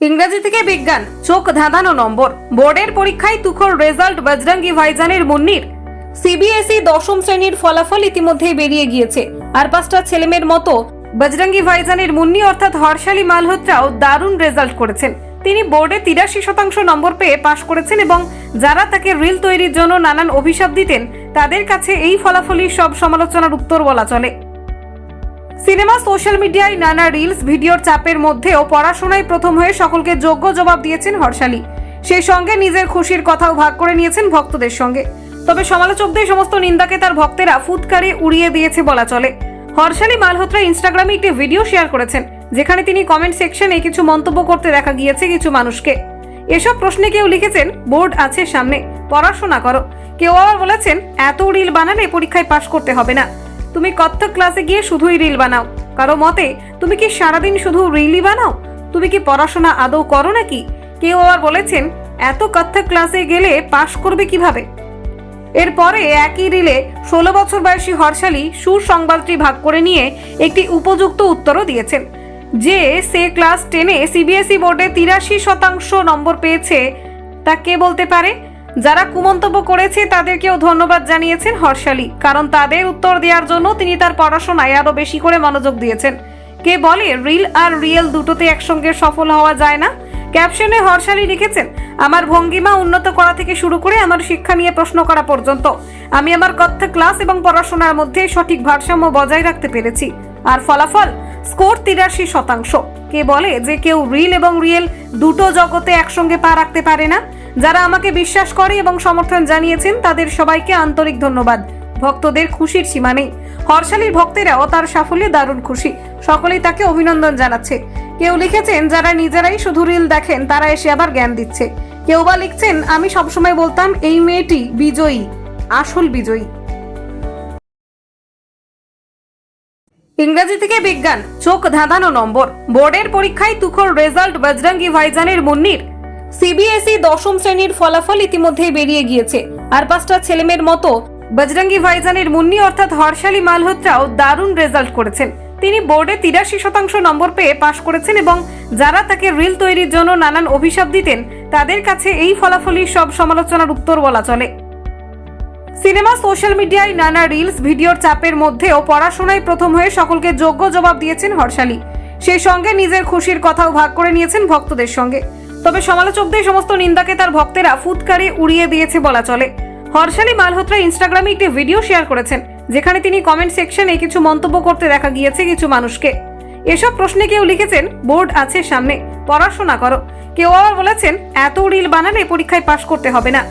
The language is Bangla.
ইংরেজি থেকে বিজ্ঞান, চোখ, ধাঁধানো নম্বর। বোর্ডের পরীক্ষায় তুখর রেজাল্ট বজরঙ্গি ভাইজানের মুন্নির। সিবিএসই দশম শ্রেণির ফলাফল ইতিমধ্যেই বেরিয়ে গিয়েছে। আর পাঁচটা ছেলেমেয়ের মতো বজরঙ্গি ভাইজানের মুন্নি অর্থাৎ হর্ষালী মালহোত্রাও দারুণ রেজাল্ট করেছেন। তিনি বোর্ডে তিরাশি শতাংশ নম্বর পেয়ে পাশ করেছেন এবং যারা তাকে রিল তৈরির জন্য নানান অভিশাপ দিতেন, তাদের কাছে এই ফলাফলই সব সমালোচনার উত্তর বলা চলে। সিনেমা, সোশ্যাল মিডিয়ায় নানা রিলস, ভিডিওর চাপের মধ্যেও পড়াশোনায় প্রথম হয়ে সকলকে যোগ্য জবাব দিয়েছেন হর্ষালী। সেই সঙ্গে নিজের খুশির কথাও ভাগ করে নিয়েছেন ভক্তদের সঙ্গে। তবে সমালোচকদের সমস্ত নিন্দাকে তার ভক্তেরা ফুৎকারে উড়িয়ে দিয়েছে বলা চলে। হর্ষালী মালহোত্রা ইনস্টাগ্রামে একটি ভিডিও শেয়ার করেছেন, যেখানে তিনি কমেন্ট সেকশনে কিছু মন্তব্য করতে দেখা গিয়েছে কিছু মানুষকে। এসব প্রশ্নে কেউ লিখেছেন, বোর্ড আছে সামনে, পড়াশোনা করো। কেউ আবার বলেছেন, এত রিল বানালে পরীক্ষায় পাশ করতে হবে না। তুমি কত্থক ক্লাসে গিয়ে শুধুই রিল বানাও। কারও মতে, তুমি কি সারাদিন শুধু রিলই বানাও? তুমি কি পড়াশোনা আদৌ করো নাকি? কেউ আবার বলেছেন, এত কত্থক ক্লাসে গেলে পাশ করবে কীভাবে? এরপরে একই রিলে ষোলো বছর বয়সী হর্ষালী সুসংবাদটি ভাগ করে নিয়ে একটি উপযুক্ত উত্তরও দিয়েছেন, যে সে ক্লাস টেনে সিবিএসই বোর্ডে তিরাশি শতাংশ নম্বর পেয়েছে, তা কে বলতে পারে? যারা কুমন্তব্য করেছে, তাদেরকেও ধন্যবাদ জানিয়েছেন হর্ষালী কারণ তাদের উত্তর দেওয়ার জন্য তিনি তার পড়াশোনায় আরও বেশি করে মনোযোগ দিয়েছেন। কে বলে, রিল আর রিয়েল দুটোতে একসঙ্গে সফল হওয়া যায় না? ক্যাপশনে হর্ষালী লিখেছেন, আমার ভঙ্গিমা উন্নত করা থেকে শুরু করে আমার শিক্ষা নিয়ে প্রশ্ন করা পর্যন্ত, আমি আমার কথ্য ক্লাস এবং পড়াশোনার মধ্যে সঠিক ভারসাম্য বজায় রাখতে পেরেছি। আর ফলাফল, স্কোর তিরাশি শতাংশ। কে বলে যে কেউ রিল এবং রিয়েল দুটো জগতে একসঙ্গে পা রাখতে পারে না? যারা আমাকে বিশ্বাস করে এবং সমর্থন জানিয়েছেন, তাদের সবাইকে আন্তরিক ধন্যবাদ। ভক্তদের খুশির সীমা নেই। হর্ষালীর ভক্তেরাও তার সাফল্যে দারুণ খুশি। সকলেই তাকে অভিনন্দন জানাচ্ছে। কেউ লিখেছেন, যারা নিজেরাই শুধু রিল দেখেন, তারা এসে আবার জ্ঞান দিচ্ছে। কেউ বা লিখছেন, আমি সবসময় বলতাম, এই মেয়েটি বিজয়ী, আসল বিজয়ী। ইংরেজি থেকে বিজ্ঞান, চোখ ধাঁধানো নম্বর। বোর্ডের পরীক্ষায় তুখর রেজাল্ট বজরঙ্গি ভাইজানের মুন্নির। সিবিএসই দশম শ্রেণির ফলাফল ইতিমধ্যেই বেরিয়ে গিয়েছে। আর পাঁচটা ছেলেমেয়ের মতো বজরঙ্গি ভাইজানের মুন্নি অর্থাৎ হর্ষালী মালহোত্রাও দারুণ রেজাল্ট করেছেন। তিনি বোর্ডে তিরাশি শতাংশ নম্বর পেয়ে পাশ করেছেন এবং যারা তাকে রিল তৈরির জন্য নানান অভিশাপ দিতেন, তাদের কাছে এই ফলাফলই সব সমালোচনার উত্তর বলা চলে। সিনেমা, সোশ্যাল মিডিয়ায় নানা রিলস ভিডিওর চাপের মধ্যেও পড়াশোনায় প্রথম হয়ে সকলকে যোগ্য জবাব দিয়েছেন হর্ষালী সেই সঙ্গে নিজের খুশির কথাও ভাগ করে নিয়েছেন ভক্তদের সঙ্গে। তবে সমালোচকদের সমস্ত নিন্দাকে তার ভক্তেরা ফুৎকারে উড়িয়ে দিয়েছে বলা চলে। হর্ষালী মালহোত্রা ইনস্টাগ্রামে একটি ভিডিও শেয়ার করেছেন, যেখানে তিনি কমেন্ট সেকশনে কিছু মন্তব্য করতে দেখা গিয়েছে কিছু মানুষকে। এসব প্রশ্নে কেউ লিখেছেন, বোর্ড আছে সামনে, পড়াশোনা করো। কেউ আবার বলেছেন, এত রিল বানালে পরীক্ষায় পাশ করতে হবে না।